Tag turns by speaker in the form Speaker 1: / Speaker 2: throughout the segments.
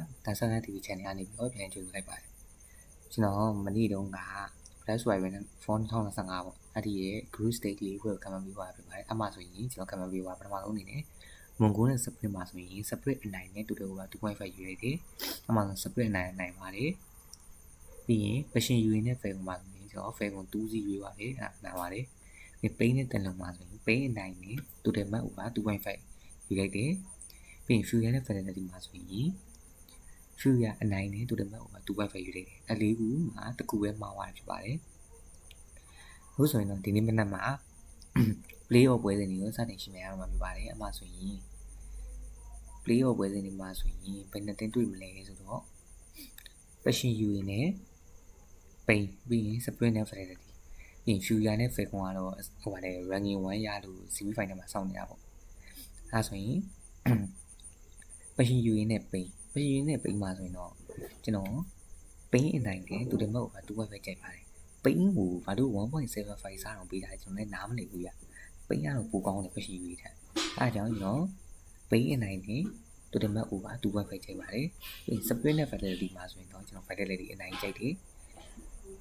Speaker 1: ပါဒါဆန်ဆန် TV channel ကနေပြီးတော့ပြန်ကြိုဆိုလိုက်ပါတယ်ကျွန်တော်မနေ့တုန်းက Flash Wifi နဲ့ phone 2025ပေါ့အဲ့ဒီရဲ့ group state လေးကိုကမ္ဘာပြီးသွားဖြစ်ပါတယ်အမှဆိုရင်ကျွန်တော်ကမ္ဘာပြီးသွားပထမဆုံးအနေနဲ့မွန်ဂိုနဲ့ split မှာဆိုရင် split အနိုင်နဲ့တူတူက2.5ယူလိုက်တယ်အမှဆို split အနိုင်အနိုင်ပါတယ်ပြီးရင် passion ယူရင်နဲ့ fair မှာဆိုရင်ကျွန်တော် fair ကို2စီယူပါတယ်အဲ့ဒါနိုင်ပါတယ်ဒီ pain နဲ့တန်လုံမှာဆိုရင် pain အနိုင်နဲ့တူတယ်မတ်ဥပါ2.5ယူလိုက်တယ်ပြီးရင် fuel နဲ့ fidelity မှာဆိုရင် fuel အနိုင်နဲ့တူတယ်မတ်ဥပါ2.5ယူလိုက်တယ်အလေးခုမှာတစ်ခုပဲမှားသွားဖြစ်ပါတယ်ဟုတ်ဆိုရင်တော့ဒီနေ့မနက်မှာ play off ပွဲစဉ်တွေကိုစတင်ရှင်နေရမှာဖြစ်ပါတယ်အမှဆိုရင် play off ပွဲစဉ်တွေမှာဆိုရင်ဘယ်နှစ်တင်းတွေ့မလဲဆိုတော့ passion u နဲ့ pain ပြီးရင် sprint နဲ့ fidelity ပြီးရင် fuel နဲ့ falcon ကတော့ဟိုပါတယ် ranking 1ရလို့ CV final မှာစောင့်နေတာပေါ့အဲဆိုရင် passion u နဲ့ pain passion u နဲ့ pain မှာဆိုရင်တော့ကျွန်တော် pain အနိုင်တယ်သူတို့မဟုတ်ပါ2 wifi ကြိုက်ပါတယ်ပိန်းကိုဘာလို့1.75စားအောင်ပေးတာကျွန်တော်လည်းနားမလည်ဘူးရပိန်းကတော့ပိုကောင်းတယ်ဖြစ်ရှိရေးထက်အဲအကြောင်းကျွန်တော်ပိန်းအနိုင်နဲ့တူတမတ် over 2.5ချိန်ပါတယ်ပြီးရင် split နဲ့ fidelity မှာဆိုရင်တော့ကျွန်တော် fidelity အနိုင်ကြိုက်တယ်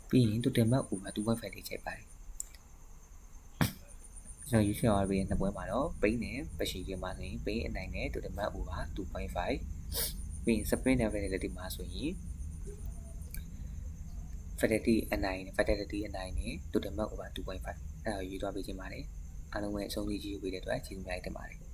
Speaker 1: ပြီးရင်တူတမတ် over 2.5လေးချိန်ပါတယ်ကျွန်တော် usual RB ရဲ့နှစ်ပွဲမှာတော့ပိန်းနဲ့ပရှိကမှာဆိုရင်ပိန်းအနိုင်နဲ့တူတမတ် over 2.5 ပြီးရင် split နဲ့ fidelity မှာဆိုရင် fidelity အနိုင် fidelity အနိုင်နဲ့ total mark over 2.5အဲ့ဒါကိုယူသွားပေးခြင်းပါတယ်အားလုံးပဲအဆုံးထိကြည့်ပေးတဲ့အတွက်ကျေးဇူးများတင်ပါတယ်